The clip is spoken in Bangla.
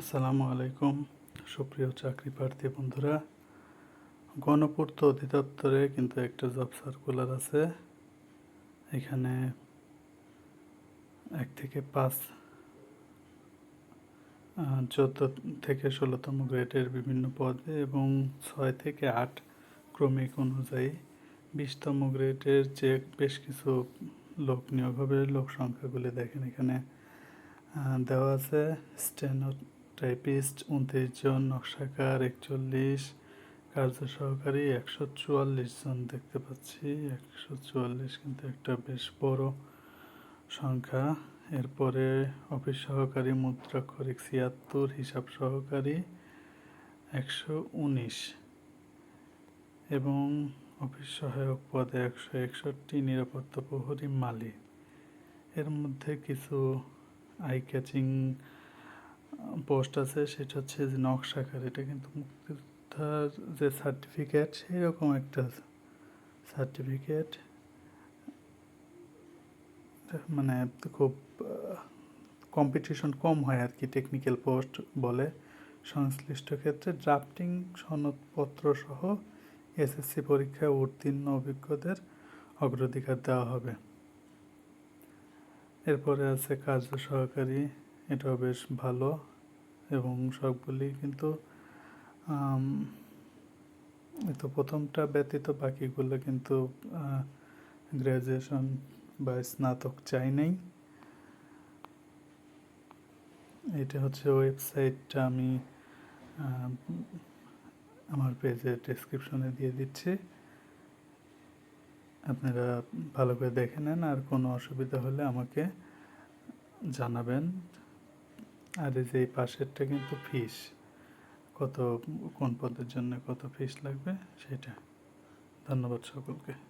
আসসালামু আলাইকুম। সুপ্রিয় চাকরি প্রার্থী বন্ধুরা, গণপূর্ত অধিদপ্তরে কিন্তু একটা জব সার্কুলার আছে। এখানে এক থেকে পাঁচ চোদ্দ থেকে ষোলোতম গ্রেডের বিভিন্ন পদে এবং ছয় থেকে আট ক্রমিক অনুযায়ী বিশতম গ্রেডের যে বেশ কিছু লোক নিয়োগ হবে। লোক সংখ্যাগুলি দেখেন এখানে দেওয়া আছে। স্টেনো টাইপিস্ট উনত্রিশ জন নকশাকার একচল্লিশ কার্য সহকারী একশো চুয়াল্লিশ জন দেখতে পাচ্ছি। একশো চুয়াল্লিশ কিন্তু একটা বেশ বড় সংখ্যা। এরপরে অফিস সহকারী মুদ্রাক্ষরিক ছিয়াত্তর, হিসাব সহকারী একশো উনিশ এবং অফিস সহায়ক পদে একশো একষট্টি, নিরাপত্তা প্রহরী মালি এর মধ্যে কিছু আই ক্যাচিং পোস্ট আছে, সেটা হচ্ছে যে নকশাকার এটা কিন্তু মুক্তিযোদ্ধার যে সার্টিফিকেট সেই রকম একটা সার্টিফিকেট মানে খুব কম্পিটিশন কম হয় আর কি টেকনিক্যাল পোস্ট বলে। সংশ্লিষ্ট ক্ষেত্রে ড্রাফটিং সনদপত্র সহ এসএসসি পরীক্ষায় উত্তীর্ণ অভিজ্ঞদের অগ্রাধিকার দেওয়া হবে। এরপরে আছে কার্য সহকারী এটাও বেশ ভালো এবং সবগুলি কিন্তু তো প্রথমটা ব্যতীত বাকিগুলো কিন্তু গ্র্যাজুয়েশন বা স্নাতক চাই নাই। এটা হচ্ছে ওয়েবসাইটটা আমি আমার পেজের ডেসক্রিপশনে দিয়ে দিচ্ছি। আপনারা ভালো করে দেখে নেন আর কোনো অসুবিধা হলে আমাকে জানাবেন। আর এই যে এই পাশেরটা কিন্তু ফিস কত, কোন পদের জন্য কত ফিস লাগবে? সেটা। ধন্যবাদ সকলকে।